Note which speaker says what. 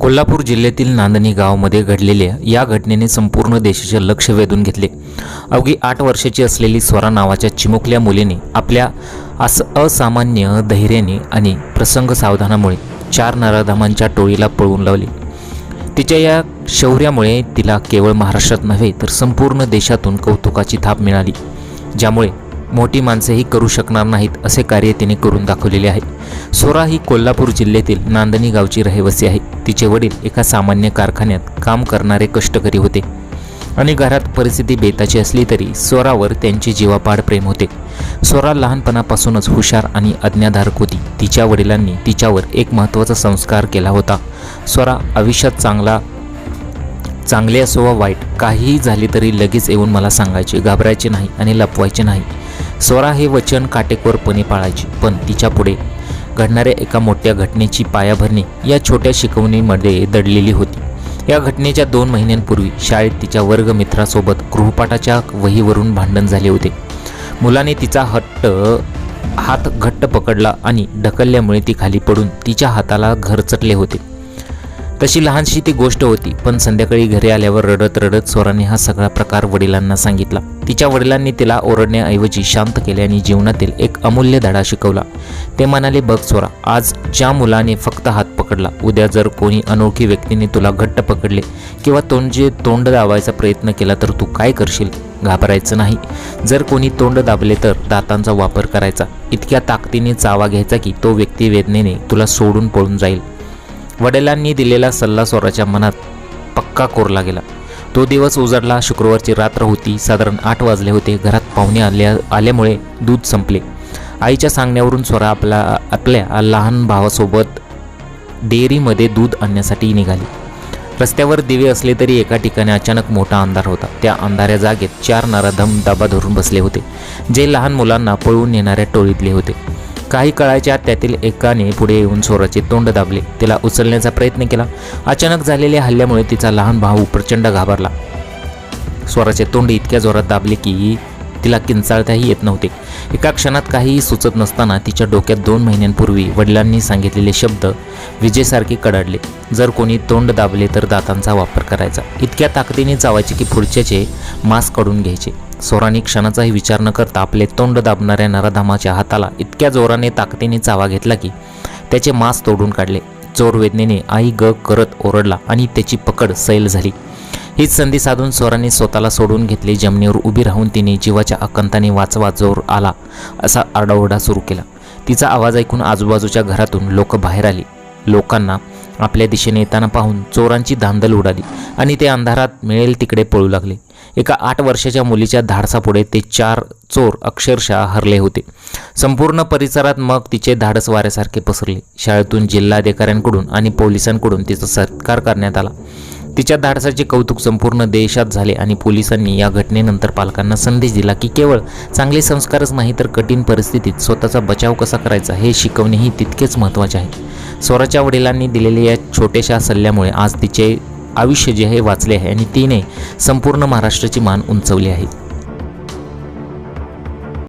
Speaker 1: कोल्हापूर जिल्ह्यातील नांदणी गावामध्ये घडलेल्या या घटनेने संपूर्ण देशाचे लक्ष वेधून घेतले. अवघी आठ वर्षाची असलेली स्वरा नावाच्या चिमुकल्या मुलीने आपल्या अस असामान्य धैर्याने आणि प्रसंग सावधानामुळे चार नराधामांच्या टोळीला पळवून लावले. तिच्या या शौर्यामुळे तिला केवळ महाराष्ट्रात नव्हे तर संपूर्ण देशातून कौतुकाची थाप मिळाली ज्यामुळे मोठी माणसेही करू शकणार नाहीत असे कार्य तिने करून दाखवलेले आहे. सोरा ही कोल्हापूर जिल्ह्यातील नांदणी गावची रहिवासी आहे. तिचे वडील एका सामान्य कारखान्यात काम करणारे कष्टकरी होते. आणि घरात परिस्थिती बेताची असली तरी स्वरावर त्यांचे जीवापाड प्रेम होते. स्वरा लहानपणापासूनच हुशार आणि आज्ञाधारक होती. तिच्या वडिलांनी तिच्यावर एक महत्त्वाचा संस्कार केला होता. स्वरा आयुष्यात चांगला चांगले असो वा वाईट काहीही झाले तरी लगेच येऊन मला सांगायचे घाबरायचे नाही आणि लपवायचे नाही. स्वरा हे वचन काटेकोरपणे पाळायची पण तिच्या पुढे घडणाऱ्या एका मोठ्या घटनेची पायाभरणी या छोट्या शिकवणीमध्ये दडलेली होती. या घटनेच्या दोन महिन्यांपूर्वी शाळेत तिच्या वर्गमित्रासोबत गृहपाठाच्या वहीवरून भांडण झाले होते. मुलाने तिचा हट्ट हात घट्ट पकडला आणि ढकलल्यामुळे ती खाली पडून तिच्या हाताला घरचटले होते. तशी लहानशी ती गोष्ट होती पण संध्याकाळी घरी आल्यावर रडत रडत स्वराने हा सगळा प्रकार वडिलांना सांगितला. तिच्या वडिलांनी तिला ओरडण्याऐवजी शांत केले आणि जीवनातील एक अमूल्य धडा शिकवला. ते म्हणाले बघ स्वरा आज ज्या मुलाने फक्त हात पकडला उद्या जर कोणी अनोळखी व्यक्तीने तुला घट्ट पकडले किंवा तोंडजे तोंड दाबायचा प्रयत्न केला तर तू काय करशील? घाबरायचं नाही. जर कोणी तोंड दाबले तर दातांचा वापर करायचा. इतक्या ताकदीने चावा घ्यायचा की तो व्यक्ती वेदनेने तुला सोडून पळून जाईल. वडिलांनी दिलेला सल्ला स्वराच्या मनात पक्का कोरला गेला. तो दिवस उजडला. शुक्रवारची रात्र होती. साधारण आठ वाजले होते. घरात पाहुणे आल्या आल्यामुळे दूध संपले. आईच्या सांगण्यावरून स्वरा आपला आपल्या लहान भावासोबत डेअरीमध्ये दूध आणण्यासाठी निघाली. रस्त्यावर दिवे असले तरी एका ठिकाणी अचानक मोठा अंधार होता. त्या अंधाऱ्या जागेत चार नराधम दाबा धरून बसले होते. जे लहान मुलांना पळवून नेणाऱ्या टोळीतले होते. काही काळाच्या त्यातील एकाने पुढे येऊन स्वराचे तोंड दाबले. तिला उचलण्याचा प्रयत्न केला. अचानक झालेल्या हल्ल्यामुळे तिचा लहान भाऊ प्रचंड घाबरला. स्वराचे तोंड इतक्या जोरात दाबले की तिला किंचाळताही येत नव्हते. एका क्षणात काहीही सुचत नसताना तिच्या डोक्यात दोन महिन्यांपूर्वी वडिलांनी सांगितलेले शब्द विजेसारखे कडाडले. जर कोणी तोंड दाबले तर दातांचा वापर करायचा. इतक्या ताकदीने चावायचे की पुढच्याचे मास्क काढून घ्यायचे. सोराने क्षणाचाही विचार न करता आपले तोंड दाबणाऱ्या नराधामाच्या हाताला इतक्या जोराने ताकदीने चावा घेतला की त्याचे मांस तोडून काढले. चोर वेदनेने आई ग करत ओरडला आणि त्याची पकड सैल झाली. हीच संधी साधून स्वराने स्वतःला सोडून घेतले. जमिनीवर उभी राहून तिने जीवाच्या अकंताने वाचवा जोर आला असा आरडाओरडा सुरू केला. तिचा आवाज ऐकून आजूबाजूच्या घरातून लोक बाहेर आली. लोकांना आपल्या दिशेने येताना पाहून चोरांची धांदल उडाली आणि ते अंधारात मिळेल तिकडे पळू लागले. एका आठ वर्षाच्या मुलीच्या धाडसापुढे ते चार चोर अक्षरशः हरले होते. संपूर्ण परिसरात मग तिचे धाडस वाऱ्यासारखे पसरले. शाळेतून जिल्हाधिकाऱ्यांकडून आणि पोलिसांकडून तिचा सत्कार करण्यात आला. तिच्या धाडसाचे कौतुक संपूर्ण देशात झाले आणि पोलिसांनी या घटनेनंतर पालकांना संदेश दिला की केवळ चांगले संस्कारच नाही तर कठीण परिस्थितीत स्वतःचा बचाव कसा करायचा हे शिकवणेही तितकेच महत्त्वाचे आहे. स्वराच्या वडिलांनी दिलेल्या या छोट्याशा सल्ल्यामुळे आज तिचे आयुष्य जे आहे वाचले आहे आणि तिने संपूर्ण महाराष्ट्राची मान उंचवली आहे.